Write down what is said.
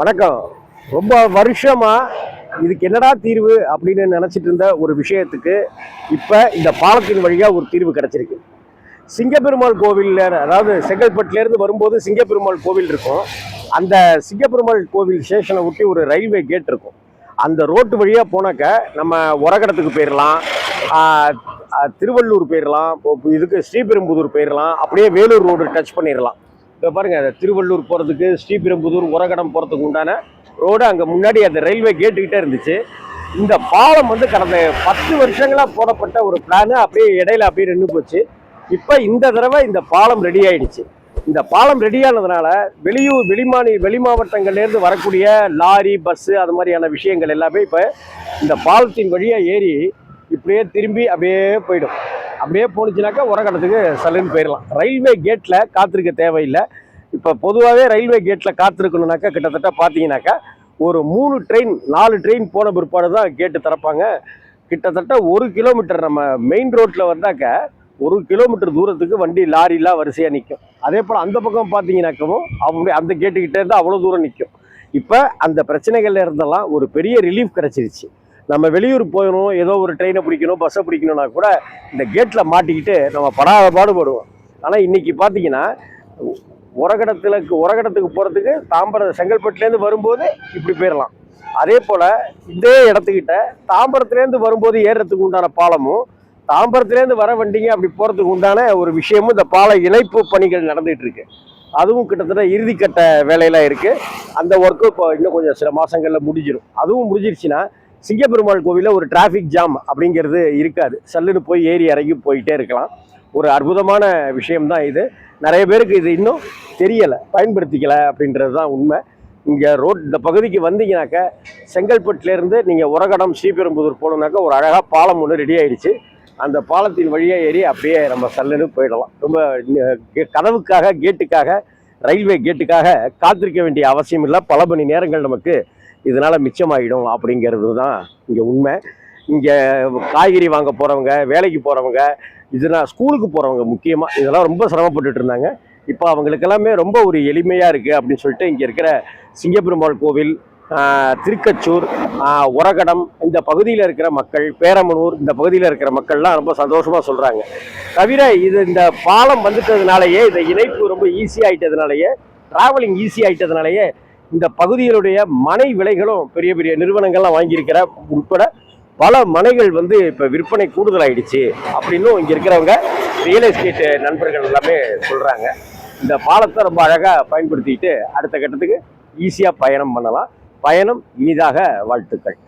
வணக்கம். ரொம்ப வருஷமா இதுக்கு என்னடா தீர்வு அப்படின்னு நினச்சிட்டு இருந்த ஒரு விஷயத்துக்கு இப்போ இந்த பாலத்தின் வழியாக ஒரு தீர்வு கிடச்சிருக்கு. சிங்கப்பெருமாள் கோவிலில் அதாவது செங்கல்பட்டிலேருந்து வரும்போது சிங்கப்பெருமாள் கோவில் இருக்கும். அந்த சிங்கப்பெருமாள் கோவில் ஸ்டேஷனை ஒட்டி ஒரு ரயில்வே கேட் இருக்கும். அந்த ரோட்டு வழியாக போனாக்க நம்ம உரகடத்துக்கு போயிடலாம் திருவள்ளூர் போயிடலாம் இதுக்கு ஸ்ரீபெரும்புதூர் போயிடலாம் அப்படியே வேலூர் ரோடு டச் பண்ணிடலாம் இப்போ பாருங்கள் அந்த திருவள்ளூர் போகிறதுக்கு ஸ்ரீபெரும்புதூர் உரகடம் போகிறதுக்கு உண்டான ரோடு அங்கே முன்னாடி அந்த ரயில்வே கேட்டுக்கிட்டே இருந்துச்சு. இந்த பாலம் வந்து கடந்த பத்து வருஷங்களாக போடப்பட்ட ஒரு பிளானு அப்படியே இடையில அப்படியே நின்று போச்சு. இப்போ இந்த தடவை இந்த பாலம் ரெடி ஆயிடுச்சு. இந்த பாலம் ரெடியானதுனால வெளியூர் வெளிமாநில வெளி மாவட்டங்கள்லேருந்து வரக்கூடிய லாரி பஸ்ஸு அது மாதிரியான விஷயங்கள் எல்லாமே இப்போ இந்த பாலத்தின் வழியாக ஏறி இப்படியே திரும்பி அப்படியே போயிடும். அப்படியே போணுச்சுனாக்கா உரகடத்துக்கு சலுன்னு போயிடலாம். ரயில்வே கேட்டில் காத்திருக்க தேவையில்லை. இப்போ பொதுவாகவே ரயில்வே கேட்டில் காத்திருக்கணுனாக்கா கிட்டத்தட்ட பார்த்தீங்கன்னாக்கா ஒரு மூணு ட்ரெயின் நாலு ட்ரெயின் போன பிற்பாடு தான் கேட்டு திறப்பாங்க. கிட்டத்தட்ட ஒரு கிலோமீட்டர் நம்ம மெயின் ரோட்டில் வந்தாக்க ஒரு கிலோமீட்டர் தூரத்துக்கு வண்டி லாரிலாம் வரிசையாக நிற்கும் அதே போல் அந்த பக்கம் பார்த்தீங்கன்னாக்கவும் அப்படி அந்த கேட்டுக்கிட்டே இருந்து அவ்வளோ தூரம் நிற்கும் இப்போ அந்த பிரச்சனைகள்ல இருந்தெல்லாம் ஒரு பெரிய ரிலீஃப் கிடச்சிருச்சு. நம்ம வெளியூர் போகணும் ஏதோ ஒரு ட்ரெயினை பிடிக்கணும் பஸ்ஸை பிடிக்கணும்னா கூட இந்த கேட்டில் மாட்டிக்கிட்டு நம்ம படாத பாடுபடுவோம் ஆனால் இன்னைக்கு பார்த்தீங்கன்னா உரகடத்துல உரகடத்துக்கு போகிறதுக்கு தாம்பரம் செங்கல்பட்டுலேருந்து வரும்போது இப்படி போயிடலாம் அதே போல் இதே இடத்துக்கிட்ட தாம்பரத்துலேருந்து வரும்போது ஏறுறதுக்கு உண்டான பாலமும் தாம்பரத்துலேருந்து வர வண்டிங்க அப்படி போகிறதுக்கு உண்டான ஒரு விஷயமும் இந்த பால இணைப்பு பணிகள் நடந்துகிட்டு இருக்கு. அதுவும் கிட்டத்தட்ட இறுதிக்கட்ட வேலையெல்லாம் இருக்குது அந்த ஒர்க்கு இப்போ இன்னும் கொஞ்சம் சில மாதங்களில் முடிஞ்சிடும் அதுவும் முடிஞ்சிருச்சுன்னா சிங்கப்பெருமாள் கோவிலில் ஒரு டிராஃபிக் ஜாம் அப்படிங்கிறது இருக்காது. சல்லுன்னு போய் ஏறி இறங்கி போயிட்டே இருக்கலாம். ஒரு அற்புதமான விஷயம்தான் இது. நிறைய பேருக்கு இது இன்னும் தெரியலை பயன்படுத்திக்கலை அப்படின்றது தான் உண்மை. இங்கே ரோட் இந்த பகுதிக்கு வந்தீங்கன்னாக்க செங்கல்பட்டுலேருந்து நீங்கள் உரகடம் ஸ்ரீபெரும்புதூர் போகணுன்னாக்கா ஒரு அழகாக பாலம் ஒன்று ரெடி ஆகிடுச்சு அந்த பாலத்தின் வழியாக ஏறி அப்படியே நம்ம சல்லுன்னு போயிடலாம். ரொம்ப கதவுக்காக கேட்டுக்காக ரயில்வே கேட்டுக்காக காத்திருக்க வேண்டிய அவசியம் இல்லை. பல மணி நேரங்கள் நமக்கு இதனால் மிச்சமாகிடும் அப்படிங்கிறது தான் இங்கே உண்மை. இங்கே காய்கறி வாங்க போகிறவங்க வேலைக்கு போகிறவங்க இதெல்லாம் ஸ்கூலுக்கு போகிறவங்க முக்கியமாக இதெல்லாம் ரொம்ப சிரமப்பட்டுட்டு இருந்தாங்க. இப்போ அவங்களுக்கெல்லாமே ரொம்ப ஒரு எளிமையாக இருக்குது அப்படின்னு சொல்லிட்டு இங்கே இருக்கிற சிங்கப்பெருமாள் கோவில் திருக்கச்சூர் உரகடம் இந்த பகுதியில் இருக்கிற மக்கள் பேரமனூர் இந்த பகுதியில் இருக்கிற மக்கள்லாம் ரொம்ப சந்தோஷமாக சொல்கிறாங்க தவிர இது இந்த பாலம் வந்துட்டதுனாலேயே இந்த இணைப்பு ரொம்ப ஈஸியாகிட்டதுனாலேயே ட்ராவலிங் டிராவலிங் ஈஸி ஆயிட்டதுனாலயே இந்த பகுதிகளுடைய மனை விலைகளும் பெரிய பெரிய நிறுவனங்கள்லாம் வாங்கியிருக்கிற உட்பட பல மனைகள் வந்து இப்போ விற்பனை கூடுதலாயிடுச்சு அப்படின்னும் இங்கே இருக்கிறவங்க ரியல் எஸ்டேட் நண்பர்கள் எல்லாமே சொல்கிறாங்க இந்த பாலத்தை ரொம்ப அழகாக பயன்படுத்திக்கிட்டு அடுத்த கட்டத்துக்கு ஈஸியாக பயணம் பண்ணலாம். பயணம் இனிதாக வாழ்த்துக்கள்.